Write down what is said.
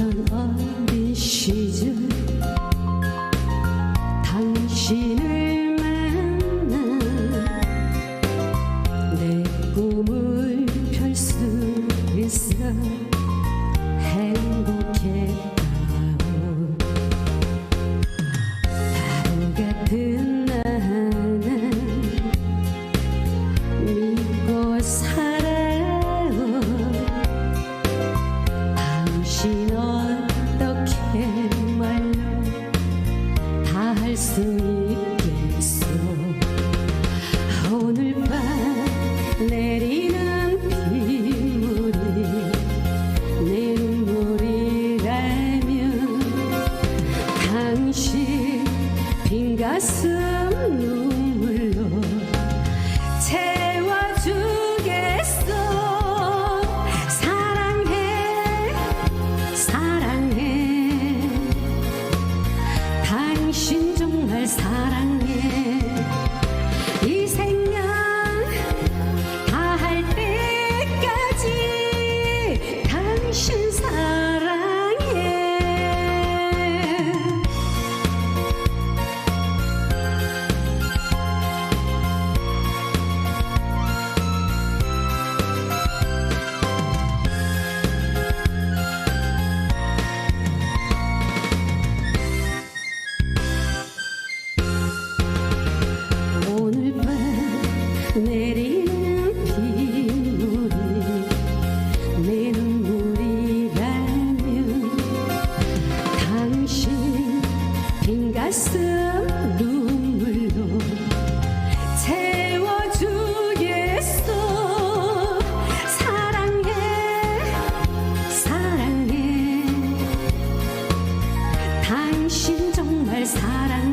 살던 어린 시절 당신을 만나 내 꿈을 펼 수 있어 행복했다 바보 같은 나는 믿고 살아요. 가슴 눈물로 내리는 빗물이 내 눈물이라면 당신 빈 가슴 눈물로 채워주겠어 사랑해 사랑해. 당신 정말 사랑해